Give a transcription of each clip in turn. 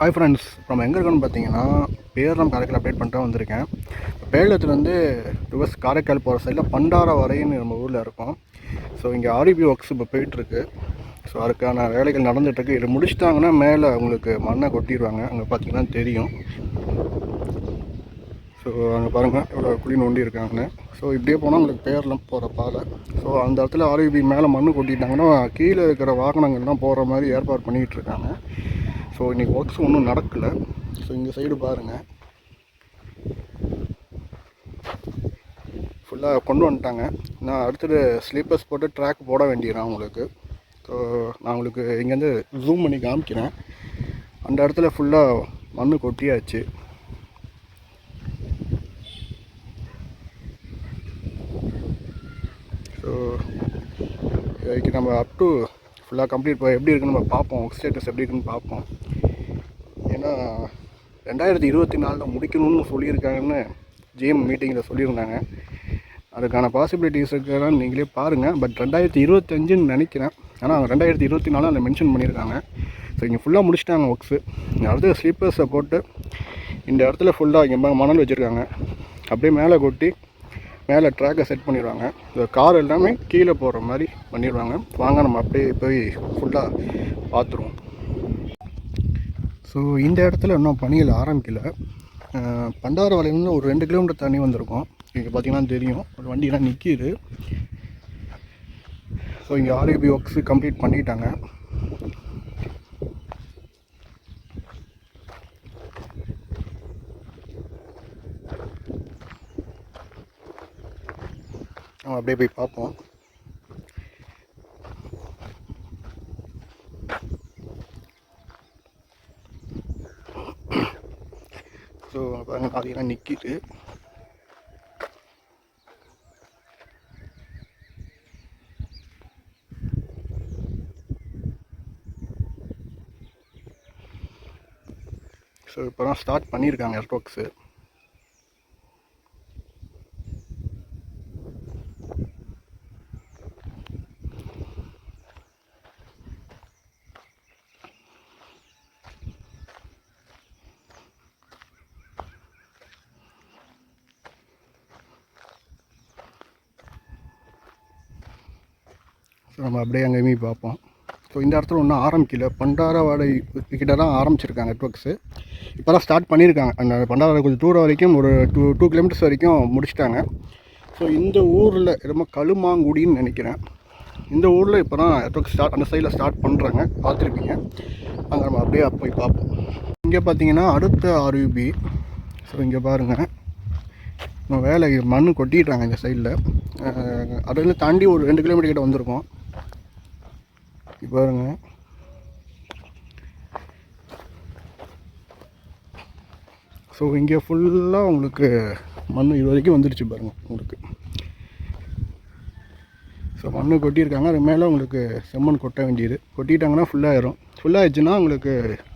Hi friends நம்ம எங்கே இருக்கோம்னு பார்த்தீங்கன்னா பேரம் காரைக்கால் அப்டேட் பண்ணிட்டு வந்திருக்கேன். பேரளத்துலேருந்து டுவர்ஸ் காரைக்கால் போகிற சைடில் பண்டாரா வரைன்னு நம்ம ஊரில் இருக்கோம். ஸோ இங்கே ஆர்இபி ஒர்க்ஸ் இப்போ போயிட்டுருக்கு. ஸோ அதுக்கான வேலைகள் நடந்துகிட்ருக்கு இது முடிச்சிட்டாங்கன்னா மேலே உங்களுக்கு மண்ணை கொட்டிடுவாங்க அங்கே பார்த்தீங்கன்னா தெரியும். ஸோ அங்கே பாருங்கள் இவ்வளோ குழி நோண்டி இருக்காங்கன்னு. ஸோ இப்படியே போனால் உங்களுக்கு பேரில் போகிற பாதை ஸோ அந்த இடத்துல ஆர்இபி மேலே மண்ணு கொட்டிட்டாங்கன்னா கீழே இருக்கிற வாகனங்கள்லாம் போகிற மாதிரி ஏற்பாடு பண்ணிகிட்டு இருக்காங்க. ஸோ இன்றைக்கி ஒர்க்ஸ் ஒன்றும் நடக்கலை. ஸோ இந்த சைடு பாருங்கள் ஃபுல்லாக கொண்டு வந்துட்டாங்க. நான் அடுத்தது ஸ்லீப்பர்ஸ் போட்டு ட்ராக் போட வேண்டியதான் உங்களுக்கு. ஸோ நான் உங்களுக்கு இங்கேருந்து ஜூம் பண்ணி காமிக்கிறேன். அந்த இடத்துல ஃபுல்லாக மண்ணு கொட்டியாச்சு. ஸோ இதுக்கு நம்ம அப் டு ஃபுல்லாக கம்ப்ளீட் போய் எப்படி இருக்குன்னு நம்ம பார்ப்போம். ஒர்க் ஸ்டேட்டஸ் எப்படி இருக்குன்னு பார்ப்போம். ஏன்னா ரெண்டாயிரத்தி இருபத்தி நாலில் முடிக்கணும்னு சொல்லியிருக்காங்கன்னு ஜிஎம் மீட்டிங்கில் சொல்லியிருந்தாங்க. அதுக்கான பாசிபிலிட்டிஸ் இருக்கிறதான் நீங்களே பாருங்கள் பட் ரெண்டாயிரத்தி இருபத்தஞ்சுன்னு நினைக்கிறேன். ஆனால் ரெண்டாயிரத்தி இருபத்தி நாலு அதில் மென்ஷன் பண்ணியிருக்காங்க. ஸோ இங்கே ஃபுல்லாக முடிச்சிட்டாங்க ஒர்க்ஸு அடுத்து ஸ்லீப்பர்ஸை போட்டு இந்த இடத்துல ஃபுல்லாக இங்கே மணல் வச்சுருக்காங்க. அப்படியே மேலே கொட்டி மேலே ட்ராக்கை செட் பண்ணிடுவாங்க. இந்த கார் எல்லாமே கீழே போகிற மாதிரி பண்ணிடுவாங்க. வாங்க நம்ம அப்படியே போய் ஃபுல்லாக பார்த்துருவோம். ஸோ இந்த இடத்துல இன்னும் பணிகள் ஆரம்பிக்கல. அஹ் பண்டாரவாளையிலேருந்து ஒரு ரெண்டு கிலோமீட்டர் தண்ணி வந்திருக்கும். இங்கே பார்த்தீங்கன்னா தெரியும். ஒரு வண்டியெலாம் நிற்கிது ஸோ இங்கே ஆர்ஏபி ஒர்க்ஸு கம்ப்ளீட் பண்ணிட்டாங்க. நம்ம அப்படியே போய் பார்ப்போம். ஸோ பாருங்க அதெல்லாம் நிற்கிது ஸோ இப்போ தான் ஸ்டார்ட் பண்ணியிருக்காங்க எர்த் ஒர்க்ஸு நம்ம அப்படியே அங்கேயுமே பார்ப்போம். ஸோ இந்த இடத்துல ஒன்றும் ஆரம்பிக்கல. பண்டாரவாடை கிட்ட தான் ஆரம்பிச்சிருக்காங்க நெட்ஒர்க்ஸு இப்போ தான் ஸ்டார்ட் பண்ணியிருக்காங்க. அந்த பண்டாரவாடை கொஞ்சம் தூரம் வரைக்கும் ஒரு டூ டூ கிலோமீட்டர்ஸ் வரைக்கும் முடிச்சிட்டாங்க. ஸோ இந்த ஊரில் ரொம்ப கழுமாங்குடின்னு நினைக்கிறேன். இந்த ஊரில் இப்போ தான் நெட்ஒர்க் ஸ்டார்ட் அந்த சைடில் ஸ்டார்ட் பண்ணுறாங்க பார்த்துருப்பீங்க. அங்கே நம்ம அப்படியே போய் பார்ப்போம். இங்கே பார்த்தீங்கன்னா அடுத்த ஆர்யூபி ஸோ இங்கே பாருங்கள் நம்ம வேலை மண் கொட்டிடுறாங்க இந்த சைடில் அதில் தாண்டி ஒரு ரெண்டு கிலோமீட்டர் கிட்ட வந்திருக்கோம். இப்போ பாருங்க. ஸோ இங்கே ஃபுல்லாக உங்களுக்கு மண் இது வரைக்கும் வந்துடுச்சு பாருங்கள் உங்களுக்கு. ஸோ மண் கொட்டியிருக்காங்க. அது மேலே உங்களுக்கு செம்மண் கொட்ட வேண்டியது. கொட்டிட்டாங்கன்னா ஃபுல்லாகிடும் ஃபுல்லாகிடுச்சுன்னா உங்களுக்கு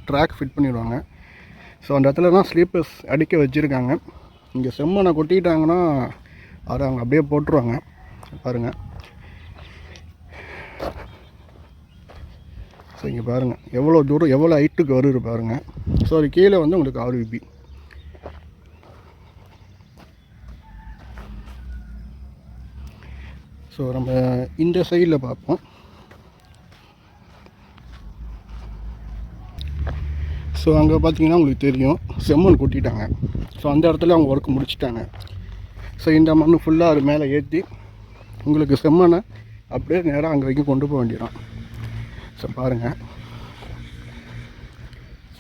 ட்ராக் ஃபிட் பண்ணிடுவாங்க. ஸோ அந்த இடத்துல தான் ஸ்லீப்பர்ஸ் அடிக்க வச்சுருக்காங்க. இங்கே செம்மண்ணை கொட்டிட்டாங்கன்னா அதை அவங்க அப்படியே போட்டுருவாங்க. பாருங்கள் ஸோ இங்கே பாருங்கள் எவ்வளோ தூரம் எவ்வளோ ஹைட்டுக்கு வருது பாருங்கள் ஸோ அது கீழே வந்து உங்களுக்கு ஆர்விபி ஸோ நம்ம இந்த சைடில் பார்ப்போம். ஸோ அங்கே பார்த்தீங்கன்னா உங்களுக்கு தெரியும். செம்மண் கொட்டிட்டாங்க. ஸோ அந்த இடத்துல அவங்க ஒர்க் முடிச்சிட்டாங்க. ஸோ இந்த மண் ஃபுல்லாக அது மேலே ஏற்றி உங்களுக்கு செம்மண்ணை அப்படியே நேராக அங்கே வரைக்கும் கொண்டு போக வேண்டியதான் ஸோ பாருங்கள்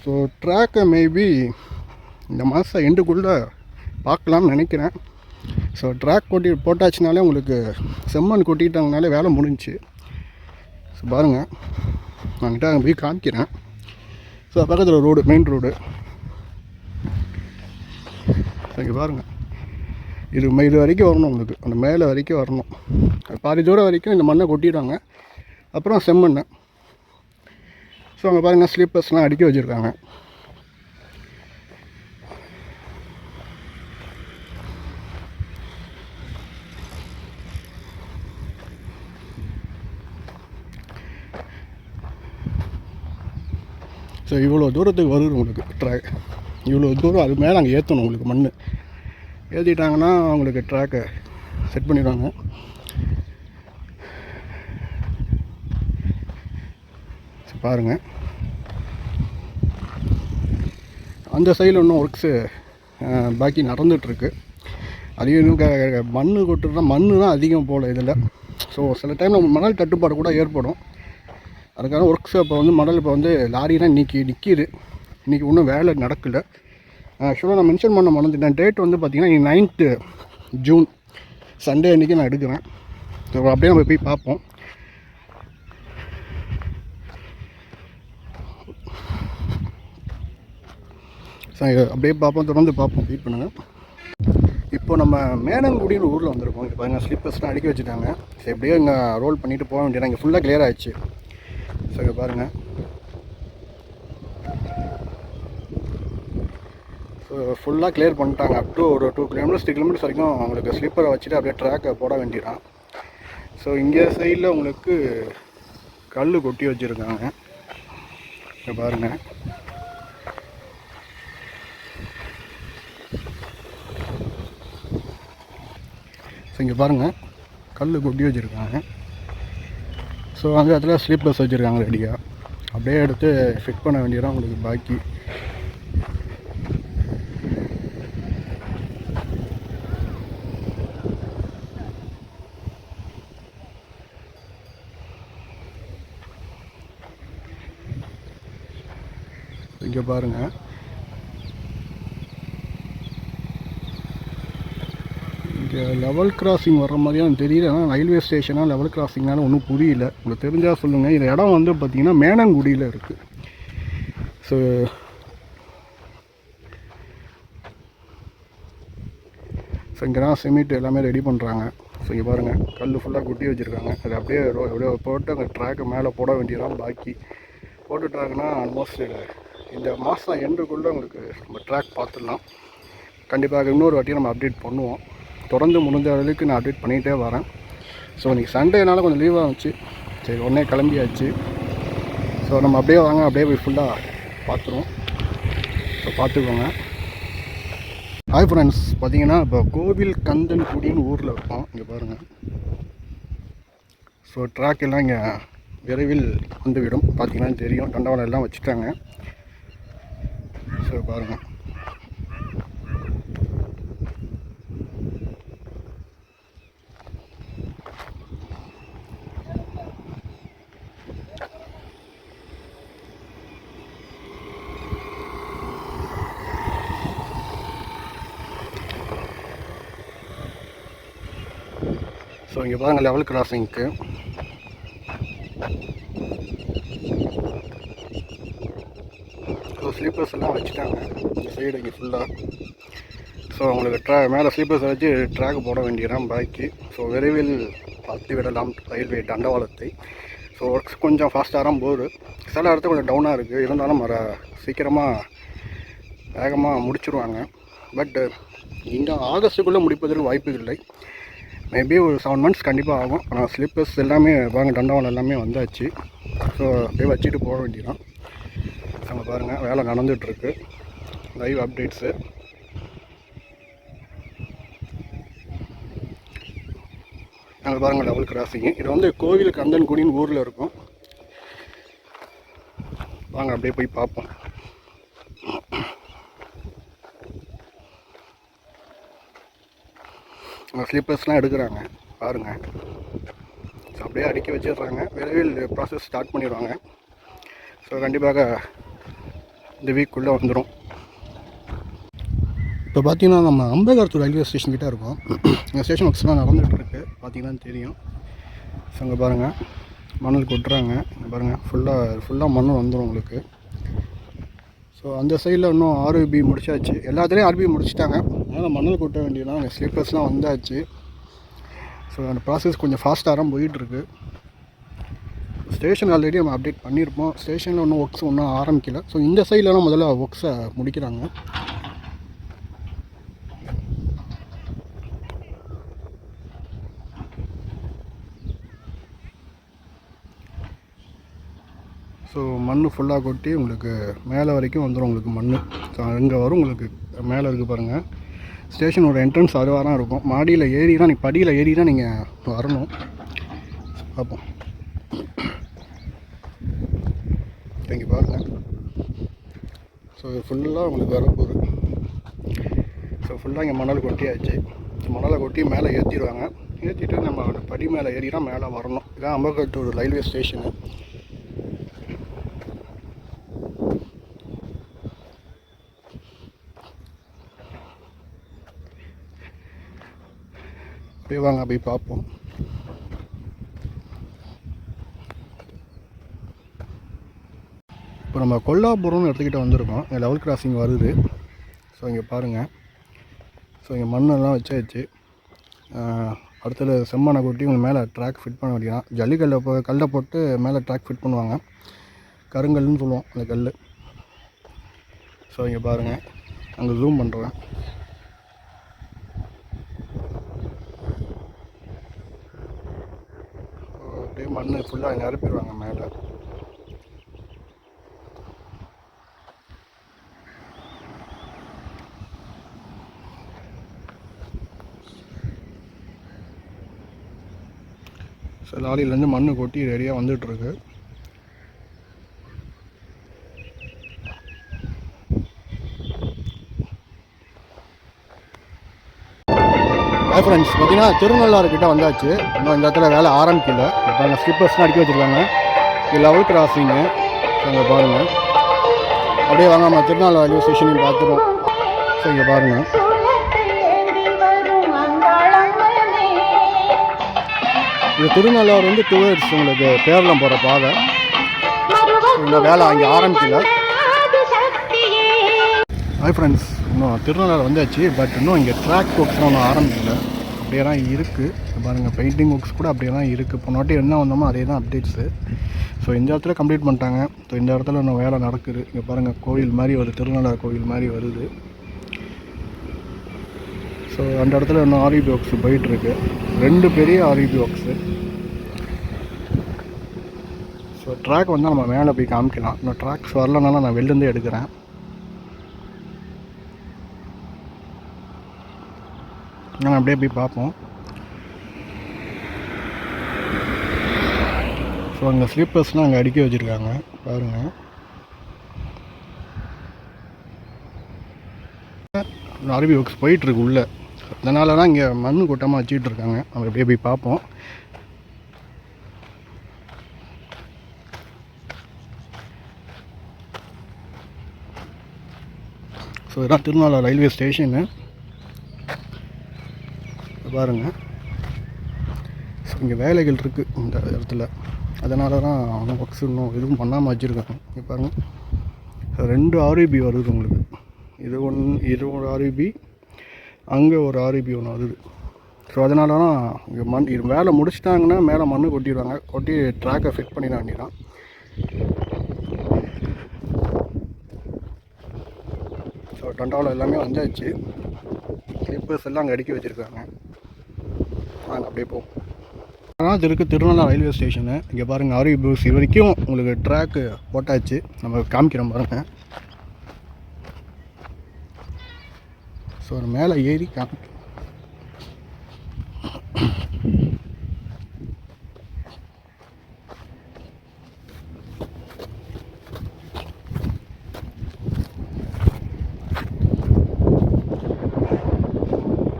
ஸோ ட்ராக்கை மேபி இந்த மாதம் எண்டுக்குள்ளே பார்க்கலாம்னு நினைக்கிறேன். ஸோ ட்ராக் கொட்டி போட்டாச்சுனாலே உங்களுக்கு செம்மண் கொட்டிட்டாங்கனாலே வேலை முடிஞ்சுச்சு. ஸோ பாருங்கள் நான் அங்கே போய் காமிக்கிறேன். ஸோ பக்கத்தில் ரோடு மெயின் ரோடு இங்கே பாருங்கள் இது இது வரைக்கும் வரணும் உங்களுக்கு. அந்த மேலே வரைக்கும் வரணும். பாதி தூரம் வரைக்கும் இந்த மண்ணை கொட்டிடுவாங்க அப்புறம் செம்மண்ணை. ஸோ அங்கே பாருங்கள் ஸ்லீப்பர்ஸ்லாம் அடிக்க வச்சுருக்காங்க. ஸோ இவ்வளோ தூரத்துக்கு வருது உங்களுக்கு ட்ராக் இவ்வளோ தூரம் அது மேலே அங்கே ஏற்றணும் உங்களுக்கு மண் ஏற்றிட்டாங்கன்னா உங்களுக்கு ட்ராக்கை செட் பண்ணிடுவாங்க. பாருங்கள் அந்த சைடில் இன்னும் ஒர்க்ஸு பாக்கி நடந்துகிட்ருக்கு அது இன்னும் க- மண்ணு கொட்டுறதுனா மண் தான் அதிகம் போல் இதில். ஸோ சில டைமில் மணல் தட்டுப்பாடு கூட ஏற்படும். அதுக்காக ஒர்க்ஸ் இப்போ வந்து மணல் இப்போ வந்து லாரிலாம் இன்றைக்கி நிற்கிது இன்றைக்கி ஒன்றும் வேலை நடக்கலை. ஆக்சுவலாக நான் மென்ஷன் பண்ண மறந்துட்டேன் டேட் வந்து பார்த்திங்கன்னா நைன்த்து ஜூன் சண்டே அன்றைக்கி நான் எடுக்கிறேன். ஸோ அப்படியே நம்ம போய் பார்ப்போம். அப்படியே பார்ப்போம். தொடர்ந்து பார்ப்போம். வெயிட் பண்ணுங்கள் இப்போ நம்ம மேனங்குடின்னு ஊரில் வந்திருக்கோம். இங்கே பாருங்கள் ஸ்லீப்பர்ஸ்லாம் அடுக்கி வச்சுட்டாங்க. சரி எப்படியோ இங்கே ரோல் பண்ணிவிட்டு போக வேண்டியது இங்கே ஃபுல்லாக கிளியர் ஆயிடுச்சு. ஸோ இங்கே பாருங்கள் ஸோ ஃபுல்லாக கிளியர் பண்ணிட்டாங்க. அப் டு ஒரு டூ கிலோமீட்டர்ஸ் த்ரீ கிலோமீட்டர்ஸ் வரைக்கும் உங்களுக்கு ஸ்லீப்பரை வச்சுட்டு அப்படியே ட்ராக்கை போட வேண்டியதான் ஸோ இங்கே சைடில் உங்களுக்கு கல் கொட்டி வச்சுருக்காங்க. இங்கே பாருங்கள் ஸோ இங்கே பாருங்கள் கல் கொட்டி வச்சுருக்காங்க. ஸோ அந்த இடத்துல ஸ்லீப்லெஸ் வச்சுருக்காங்க ரெடியாக அப்படியே எடுத்து ஃபிட் பண்ண வேண்டியதான் உங்களுக்கு பாக்கி. இங்கே பாருங்கள் லெவல் கிராசிங் வர்ற மாதிரியா தெரியல. ஆனால் ரயில்வே ஸ்டேஷனாக லெவல் கிராசிங்னால ஒன்றும் புரியல. உங்களுக்கு தெரிஞ்சால் சொல்லுங்கள் இந்த இடம் வந்து பார்த்திங்கன்னா மேனங்குடியில் இருக்குது ஸோ ஸோ இங்கே தான் சிமெண்ட் எல்லாமே ரெடி பண்ணுறாங்க ஸோ இங்கே பாருங்கள் கல் ஃபுல்லாக குட்டி வச்சுருக்காங்க. அது அப்படியே ரோ- அப்படியே போட்டு அந்த ட்ராக்கு மேலே போட வேண்டியதான் பாக்கி. போட்டுட்டாங்கன்னா ஆல்மோஸ்ட் இந்த மாதம் எண்டுக்குள்ளே உங்களுக்கு நம்ம ட்ராக் பார்த்துடலாம். கண்டிப்பாக இன்னொரு வாட்டி நம்ம அப்டேட் பண்ணுவோம். தொடர்ந்து முடிஞ்ச அளவுக்கு நான் அப்டேட் பண்ணிகிட்டே வரேன். ஸோ இன்றைக்கி சண்டேனால கொஞ்சம் லீவாக இருந்துச்சு. சரி உடனே கிளம்பியாச்சு. ஸோ நம்ம அப்படியே வாங்க அப்படியே போய் ஃபுல்லாக பார்த்துருவோம். ஸோ பார்த்துக்கோங்க. ஹாய் ஃப்ரெண்ட்ஸ் பார்த்தீங்கன்னா இப்போ கோவில் கந்தன்குடின்னு ஊரில் இருக்கோம். இங்கே பாருங்கள் ஸோ ட்ராக் எல்லாம் இங்கே விரைவில் வந்துவிடும். பார்த்தீங்கன்னா தெரியும். தண்டவாளம் எல்லாம் வச்சுட்டாங்க. ஸோ பாருங்கள் ஸோ இங்கே பாருங்கள் லெவல் கிராசிங்க்கு ஸோ ஸ்லீப்பர்ஸ் எல்லாம் வச்சுட்டாங்க. இந்த சைடு இங்கே ஃபுல்லாக ஸோ அவங்களுக்கு ட்ரா மேலே ஸ்லீப்பர்ஸ் வச்சு ட்ராக் போட வேண்டியதான் பாக்கி. ஸோ விரைவில் பார்த்து விடலாம் ரயில்வே தண்டவாளத்தை. ஸோ ஒர்க்ஸ் கொஞ்சம் ஃபாஸ்ட்டாக தான் போகுது. சில இடத்துல கொஞ்சம் டவுனாக இருக்குது இருந்தாலும் வர சீக்கிரமாக வேகமாக முடிச்சுருவாங்க. பட் இங்கே ஆகஸ்ட்டுக்குள்ளே முடிப்பதற்கு வாய்ப்பு இல்லை. மேபி ஒரு செவன் மந்த்ஸ் கண்டிப்பாக ஆகும். ஆனால் ஸ்லிப்பர்ஸ் எல்லாமே வாங்க தண்டவாளம் எல்லாமே வந்தாச்சு. ஸோ அப்படியே வச்சுட்டு போக வேண்டியதான் நம்ம பாருங்கள் வேலை நடந்துகிட்ருக்கு லைவ் அப்டேட்ஸு நாங்கள் பாருங்கள் டபுள் கிராசிங்கு இது வந்து கோவில் கந்தன்குடின்னு ஊரில் இருக்கும். வாங்க அப்படியே போய் பார்ப்போம். ஸ்லீப்பர்ஸ்லாம் எடுக்கிறாங்க. பாருங்கள் ஸோ அப்படியே அடுக்கி வச்சிடுறாங்க. விரைவில் ப்ராசஸ் ஸ்டார்ட் பண்ணிடுவாங்க. ஸோ கண்டிப்பாக இந்த வீக்குள்ளே வந்துடும் இப்போ பார்த்தீங்கன்னா நம்ம அம்பேகார்த்தூர் ரயில்வே ஸ்டேஷன் கிட்டே இருக்கோம். இந்த ஸ்டேஷன் ஒர்க்ஸ்லாம் நடந்துகிட்ருக்கு. பார்த்தீங்கன்னா தெரியும். ஸோ அங்கே பாருங்கள் மணல் கொட்டுறாங்க. பாருங்கள் ஃபுல்லாக ஃபுல்லாக மண் வந்துடும் உங்களுக்கு. ஸோ அந்த சைடில் இன்னும் ஆர்பிபி முடிச்சாச்சு. எல்லாத்துலேயும் ஆர்பிபி முடிச்சிட்டாங்க. அதனால் மணல் கொட்ட வேண்டியதான் அங்கே ஸ்லீப்பர்ஸ்லாம் வந்தாச்சு. ஸோ அந்த ப்ராசஸ் கொஞ்சம் ஃபாஸ்ட்டாக தான் போயிட்டுருக்கு. ஸ்டேஷன் ஆல்ரெடி நம்ம அப்டேட் பண்ணியிருப்போம் ஸ்டேஷனில் ஒன்றும் ஒர்க்ஸ் ஒன்றும் ஆரம்பிக்கல. ஸோ இந்த சைட்லலாம் முதல்ல ஒர்க்ஸை முடிக்கிறாங்க. ஸோ மண் ஃபுல்லாக கொட்டி உங்களுக்கு மேலே வரைக்கும் வந்துடும் உங்களுக்கு மண் ஸோ அங்கே வரும் உங்களுக்கு மேலே இருக்குது பாருங்கள் ஸ்டேஷனோட என்ட்ரன்ஸ் அதுவாக தான் இருக்கும். மாடியில் ஏறி தான் நீ படியில் ஏறி தான் நீங்கள் வரணும். பார்ப்போம் இங்கே பாருங்கள் ஸோ ஃபுல்லாக உங்களுக்கு வரப்போகுது ஸோ ஃபுல்லாக இங்கே மணல் கொட்டியாச்சு. மணலை கொட்டி மேலே ஏற்றிடுவாங்க ஏற்றிட்டு நம்ம படி மேலே ஏறி தான் மேலே வரணும். இதான் அம்பர்கட்டூர் ரயில்வே ஸ்டேஷனு போய் வாங்க போய் பார்ப்போம். இப்போ நம்ம கொல்லாபுரம்னு எடுத்துக்கிட்ட வந்திருக்கோம். இங்கே லெவல் கிராசிங் வருது. ஸோ இங்கே பாருங்கள் ஸோ இங்கே மண்ணெல்லாம் வச்சாச்சு. அடுத்தது செம்மண்ணை கொட்டி உங்கள் மேலே ட்ராக் ஃபிட் பண்ண வேண்டியதான் ஜல்லிக்கல்லை போ கல்லை போட்டு மேலே ட்ராக் ஃபிட் பண்ணுவாங்க. கருங்கல்னு சொல்லுவோம் அந்த கல் ஸோ இங்கே பாருங்கள் அங்கே ஜூம் பண்ணுறேன் அப்படியே மண் ஃபுல்லாக நிரப்பிடுவாங்க மேலே. ஸோ லாரியிலேருந்து மண் கொட்டி ரெடியாக வந்துட்டுருக்கு. ஹாய் ஃப்ரெண்ட்ஸ் பார்த்தீங்கன்னா திருநள்ளாறு கிட்ட வந்தாச்சு. இன்னும் இந்த இடத்துல வேலை ஆரம்பிக்கல. இப்போ அங்கே ஸ்லிப்பர்ஸ்லாம் அடிக்க வச்சுருக்காங்க. இது லெவல் கிராசிங்கு ஸோ இங்கே பாருங்கள் அப்படியே வாங்க நம்ம திருநள்ளாறு ரயில்வே ஸ்டேஷனையும் பார்த்துருவோம். ஸோ இங்கே பாருங்கள் இது திருநள்ளாறு வந்து டூவர்ஸ் உங்களுக்கு பேரளம் போகிற பாதை. இந்த வேலை அங்கே ஆரம்பிக்கல. ஹாய் ஃப்ரெண்ட்ஸ் இன்னும் திருநள்ளாறு வந்தாச்சு பட் இன்னும் இங்கே ட்ராக் ஒர்க்ஸ்லாம் ஒன்றும் ஆரம்பிக்கல. அப்படியே தான் இருக்குது பாருங்கள் பெயிண்டிங் ஒர்க்ஸ் கூட அப்படியே தான் இருக்குது போனாட்டி என்ன வந்தோமோ அதே தான் அப்டேட்ஸு ஸோ இந்த இடத்துல கம்ப்ளீட் பண்ணிட்டாங்க. ஸோ இந்த இடத்துல இன்னும் வேலை நடக்குது. இங்கே பாருங்கள் கோயில் மாதிரி வருது திருநள்ளாறு கோயில் மாதிரி வருது. ஸோ அந்த இடத்துல இன்னும் ஆர்இபி ஒர்க்ஸ் போயிட்டுருக்கு. ரெண்டு பெரிய ஆர்இபி ஒர்க்ஸு ஸோ ட்ராக் வந்து நம்ம மேலே போய் காமிக்கலாம். இன்னும் ட்ராக்ஸ் வரலனால நான் வெளிலேருந்து எடுக்கிறேன். நாங்கள் அப்படியே போய் பார்ப்போம். ஸோ அங்கே ஸ்லீப்பர்ஸ்லாம் அங்கே அடுக்கி வச்சுருக்காங்க. பாருங்கள் அரபி ஒர்க்ஸ் போயிட்டுருக்கு உள்ளே. அதனால தான் இங்கே மண் கூட்டமாக வச்சுக்கிட்டு இருக்காங்க. நம்ம அப்படியே போய் பார்ப்போம். ஸோ இதெல்லாம் திருநாளா ரயில்வே ஸ்டேஷனு பாருங்கள் ஸோ இங்கே வேலைகள் இருக்குது இந்த இடத்துல. அதனால தான் அவங்க ஒர்க்ஸ் இன்னும் எதுவும் பண்ணாமல் வச்சுருக்காங்க. இங்கே பாருங்கள் ரெண்டு ஆர்இபி வருது உங்களுக்கு. இது ஒன் இது ஒரு ஆர்இபி அங்கே ஒரு ஆர்இபி ஒன்று வருது. ஸோ அதனால தான் இங்கே மண் இது வேலை முடிச்சிட்டாங்கன்னா மேலே மண் கொட்டிடுவாங்க. கொட்டி ட்ராக்கை ஃபிட் பண்ணிட வேண்டியதான் ஸோ டண்டாவில் எல்லாமே வந்தாச்சு. ஸ்லிப்பர்ஸ் எல்லாம் அங்கே அடுக்கி வச்சுருக்காங்க. வாங்க அப்படியே போவோம் ஆனால் இது இருக்குது திருநெல்வேலி ரயில்வே ஸ்டேஷனு. இங்கே பாருங்கள் ஆரி பஸ் இது வரைக்கும் உங்களுக்கு ட்ராக்கு போட்டாச்சு நம்ம காமிக்கிறோம் பாருங்கள் ஸோ மேலே ஏறி காமி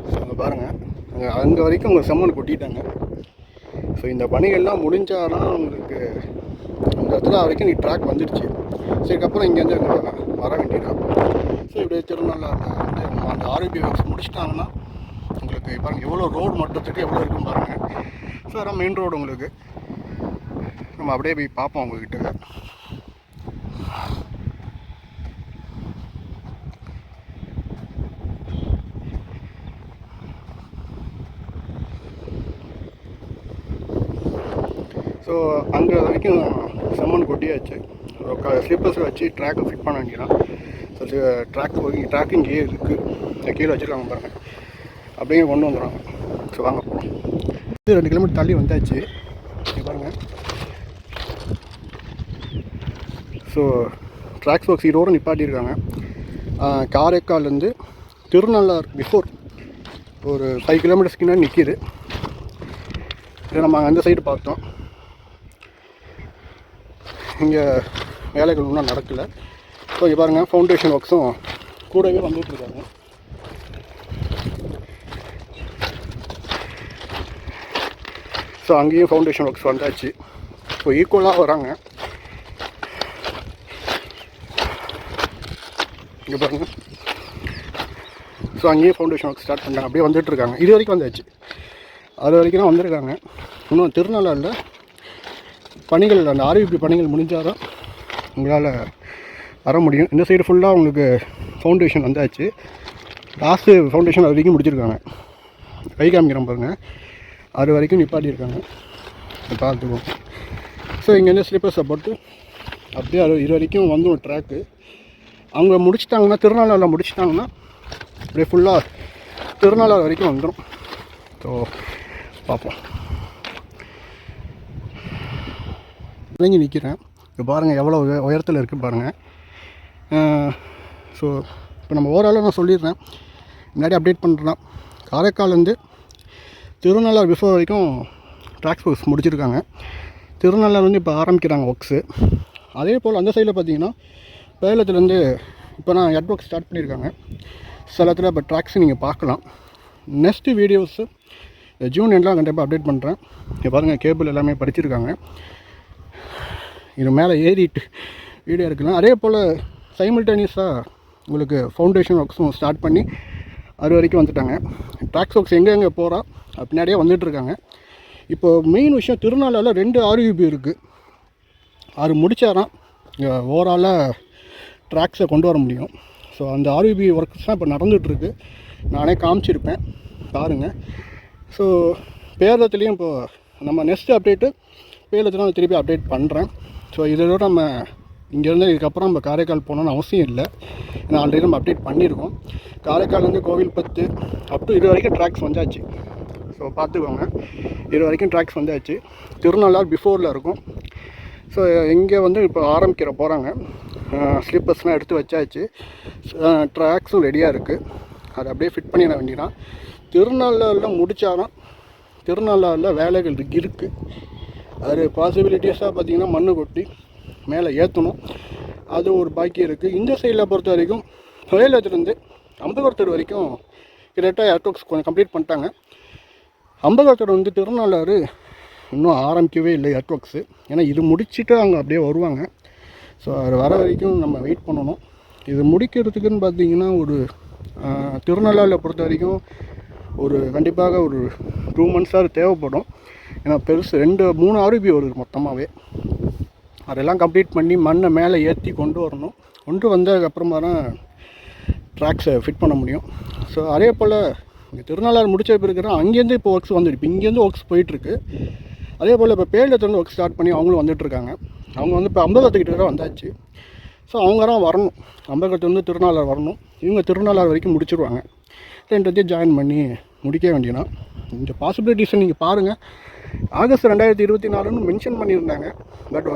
ஸோ அங்கே பாருங்கள் அங்கே அங்கே வரைக்கும் அவங்க செம்மன் கொட்டிட்டாங்க. ஸோ இந்த பணிகள்லாம் முடிஞ்சாதான் உங்களுக்கு அந்த இடத்துல வரைக்கும் நீ ட்ராக் வந்துடுச்சு. சரிக்கப்புறம் இங்கேருந்து அங்கே வர வேண்டியதான் ஸோ இப்படியே திருநள்ளாறு வந்து அந்த ஆரோக்கிய ஒர்க்ஸ் முடிச்சிட்டாங்கன்னா உங்களுக்கு பாருங்கள் எவ்வளோ ரோடு மட்டத்துக்கு எவ்வளோ இருக்கும் பாருங்கள் ஸோ அதான் மெயின் ரோடு உங்களுக்கு. நம்ம அப்படியே போய் பார்ப்போம் உங்ககிட்ட ஸோ அங்கே வரைக்கும் செம்மன் கொட்டியாச்சு. ஸ்லீப்பர்ஸ் வச்சு ட்ராக்கை ஃபிட் பண்ண வேண்டியதான் ஸோ ட்ராக் ட்ராக் இங்கேயே இருக்குது கீழே வச்சுருக்காங்க பாருங்கள் அப்படியே கொண்டு வந்துடுறாங்க. ஸோ வாங்க போகிறோம் இது ரெண்டு கிலோமீட்டர் தள்ளி வந்தாச்சு. பாருங்கள் ஸோ ட்ராக்ஸ் ஒர்க்ஸ் இதோட நிப்பாட்டியிருக்காங்க. காரைக்கால்லேருந்து திருநள்ளார் பிஃபோர் ஒரு ஃபைவ் கிலோமீட்டர்ஸ்க்கு நிற்கிது இது நம்ம அந்த சைடு பார்த்தோம். இங்கே வேலைகள் ஒன்றும் நடக்கலை. ஸோ இங்கே பாருங்கள் ஃபவுண்டேஷன் ஒர்க்ஸும் கூடவே வந்துட்டுருக்காங்க ஸோ அங்கேயும் ஃபவுண்டேஷன் ஒர்க்ஸ் வந்தாச்சு. ஸோ ஈக்குவலாக வராங்க. இங்கே பாருங்க. ஸோ அங்கேயும் ஃபவுண்டேஷன் ஒர்க் ஸ்டார்ட் பண்ணாங்க. அப்படியே வந்துட்டுருக்காங்க இது வரைக்கும் வந்தாச்சு. அது வரைக்கும் தான் வந்திருக்காங்க. இன்னும் திருநள்ளாறில் பணிகள் அந்த ஆர்விபி பணிகள் முடிஞ்சால் தான் உங்களால் வர முடியும். இந்த சைடு ஃபுல்லாக உங்களுக்கு ஃபவுண்டேஷன் வந்தாச்சு. லாஸ்ட்டு ஃபவுண்டேஷன் அது வரைக்கும் முடிச்சிருக்காங்க. கை காமிக்கிறேன் பாருங்கள் அது வரைக்கும் நிப்பாட்டியிருக்காங்க பார்த்துக்குவோம். ஸோ இங்கேருந்து ஸ்லீப்பர்ஸை போட்டு அப்படியே அது இது வரைக்கும் வந்துடும் ட்ராக்கு அவங்க முடிச்சிட்டாங்கன்னா திருநாளாவில் முடிச்சிட்டாங்கன்னா அப்படியே ஃபுல்லாக திருநாளாறு வரைக்கும் வந்துடும் ஸோ பார்ப்போம். இறங்கி நிற்கிறேன் இப்போ பாருங்கள் எவ்வளோ உய- உயரத்தில் இருக்குது பாருங்கள் ஸோ இப்போ நம்ம ஓரளவு நான் சொல்லிடுறேன். முன்னாடி அப்டேட் பண்ணுறேன் காரைக்கால்லேருந்து திருநள்ளாறு பிஃபோர் வரைக்கும் ட்ராக்ஸ் ஒர்க்ஸ் முடிச்சிருக்காங்க. திருநள்ளாறு வந்து இப்போ ஆரம்பிக்கிறாங்க ஒர்க்ஸு அதே போல் அந்த சைடில் பார்த்தீங்கன்னா பேலத்துலேருந்து இப்போ நான் ஹெட் ஒர்க் ஸ்டார்ட் பண்ணியிருக்காங்க சிலத்தில் இப்போ ட்ராக்ஸ் நீங்கள் பார்க்கலாம். நெக்ஸ்ட்டு வீடியோஸு ஜூன் எண்டில் கண்டிப்பாக அப்டேட் பண்ணுறேன் இங்கே பாருங்கள் கேபிள் எல்லாமே படிச்சிருக்காங்க. இது மேலே ஏறிட்டு வீடியோ இருக்கலாம் அதே போல் சைமில்டேனியஸாக உங்களுக்கு ஃபவுண்டேஷன் ஒர்க்ஸும் ஸ்டார்ட் பண்ணி அது வரைக்கும் வந்துட்டாங்க. ட்ராக்ஸ் ஒர்க்ஸ் எங்கெங்கே போகிறா பின்னாடியே வந்துட்டுருக்காங்க இப்போ மெயின் விஷயம் திருநாளில் ரெண்டு ஆர்யூபி இருக்குது அது முடித்தாராம் ஓவராலாக ட்ராக்ஸை கொண்டு வர முடியும். ஸோ அந்த ஆர்யூபி ஒர்க்ஸ் தான் இப்போ நடந்துகிட்ருக்கு நானே காமிச்சிருப்பேன். பாருங்கள் ஸோ பேரத்துலேயும் இப்போ நம்ம நெக்ஸ்ட் அப்டேட்டு பேரத்தில் நான் திருப்பி அப்டேட் பண்ணுறேன் ஸோ இதோட நம்ம இங்கேருந்து இதுக்கப்புறம் நம்ம காரைக்கால் போகணுன்னு அவசியம் இல்லை. ஏன்னா ஆல்ரெடி நம்ம அப்டேட் பண்ணியிருக்கோம். காரைக்கால்லேருந்து கோவில்பத்து அப் டு இது வரைக்கும் ட்ராக்ஸ் வந்தாச்சு. ஸோ பார்த்துக்கோங்க. இது வரைக்கும் ட்ராக்ஸ் வந்தாச்சு. திருநள்ளார் பிஃபோரில் இருக்கும். ஸோ இங்கே வந்து இப்போ ஆரம்பிக்கிற போகிறாங்க ஸ்லீப்பர்ஸ்லாம் எடுத்து வச்சாச்சு. ட்ராக்ஸும் ரெடியாக இருக்குது அதை அப்படியே ஃபிட் பண்ணிட வேண்டியதான் திருநள்ளாறில் முடித்தாலும் திருநள்ளாறில் வேலைகள் இருக்குது அது பாசிபிலிட்டிஸாக பார்த்தீங்கன்னா மண்ணு கொட்டி மேலே ஏற்றணும் அது ஒரு பாக்கியம் இருக்குது இந்த சைடில் பொறுத்த வரைக்கும் தொழிலத்துலேருந்து அம்பகத்தூர் வரைக்கும் கிட்டத்தட்ட ஏர்டோக்ஸ் கொஞ்சம் கம்ப்ளீட் பண்ணிட்டாங்க. அம்பகத்தூர் வந்து திருநள்ளாறு இன்னும் ஆரம்பிக்கவே இல்லை ஏர்டோக்ஸு ஏன்னா இது முடிச்சுட்டு அவங்க அப்படியே வருவாங்க. ஸோ அது வர வரைக்கும் நம்ம வெயிட் பண்ணணும். இது முடிக்கிறதுக்குன்னு பார்த்தீங்கன்னா ஒரு திருநள்ளாறில் பொறுத்த வரைக்கும் ஒரு கண்டிப்பாக ஒரு டூ மந்த்ஸாக தேவைப்படும். ஏன்னா பெருசு ரெண்டு மூணு ஆர்பி வருது மொத்தமாகவே அதெல்லாம் கம்ப்ளீட் பண்ணி மண்ணை மேலே ஏற்றி கொண்டு வரணும். கொண்டு வந்ததுக்கப்புறமா தான் ட்ராக்ஸை ஃபிட் பண்ண முடியும். ஸோ அதே போல் இங்கே திருநாளார் முடிச்ச பிறகு அங்கேருந்து இப்போ ஒர்க்ஸ் வந்துட்டு இப்போ இங்கேருந்து ஒர்க்ஸ் போயிட்டுருக்கு அதே போல் இப்போ பேரிடத்துலேருந்து ஒர்க் ஸ்டார்ட் பண்ணி அவங்களும் வந்துட்டுருக்காங்க அவங்க வந்து இப்போ அம்பகத்துக்கிட்ட தான் வந்தாச்சு. ஸோ அவங்க தான் வரணும். அம்பகத்துலேருந்து திருநாளார் வரணும். இவங்க திருநாளார் வரைக்கும் முடிச்சிருவாங்க. ரெண்டுத்தையும் ஜாயின் பண்ணி முடிக்க வேண்டியனா இந்த பாசிபிலிட்டிஸை நீங்கள் பாருங்கள் ஆகஸ்ட் ரெண்டாயிரத்தி இருபத்தி நாலுன்னு மென்ஷன் பண்ணியிருந்தாங்க. பட்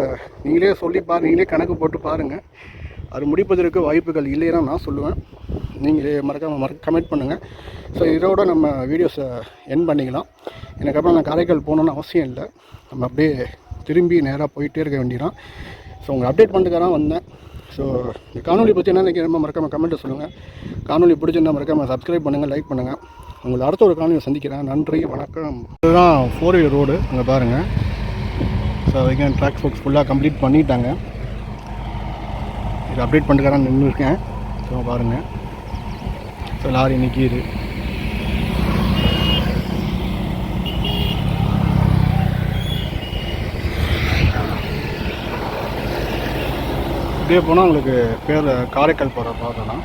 நீங்களே சொல்லி பாரு நீங்களே கணக்கு போட்டு பாருங்கள் அது முடிப்பதற்கு வாய்ப்புகள் இல்லைன்னா நான் சொல்லுவேன். நீங்களே மறக்காமல் மறக்க கமெண்ட் பண்ணுங்கள் ஸோ இதோட நம்ம வீடியோஸை என் பண்ணிக்கலாம். எனக்கு அப்புறம் நான் காரைக்கால் போகணுன்னு அவசியம் இல்லை. நம்ம அப்படியே திரும்பி நேராக போயிட்டே இருக்க வேண்டியதான் ஸோ உங்களை அப்டேட் பண்ணுறதுக்காக வந்தேன். ஸோ இந்த காணொலி பற்றி என்ன நினைக்கிறேன் மறக்காமல் கமெண்ட்டை சொல்லுங்கள் காணொலி பிடிச்சிருந்தா மறக்காமல் சப்ஸ்கிரைப் பண்ணுங்கள் லைக் பண்ணுங்கள் உங்களை அடுத்த ஒரு காணொலியை சந்திக்கிறேன். நன்றி வணக்கம். இதுதான் ஃபோர் வீலர் ரோடு அங்கே பாருங்கள் ஸோ அதுக்கு ட்ராக் ஃபோக்ஸ் ஃபுல்லாக கம்ப்ளீட் பண்ணிட்டாங்க. இது அப்டேட் பண்ணிட்டு நின்று இருக்கேன் ஸோ பாருங்கள் ஸோ லாரி நிற்கிது அப்படியே போனால் உங்களுக்கு பேர் காரைக்கால் போகிற பார்க்கலாம்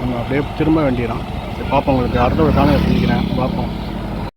நம்ம அப்படியே திரும்ப வேண்டியதான் சரி பார்ப்போம் உங்களுக்கு அடுத்த ஒரு காலையில் சந்திக்கிறேன். பார்ப்போம்.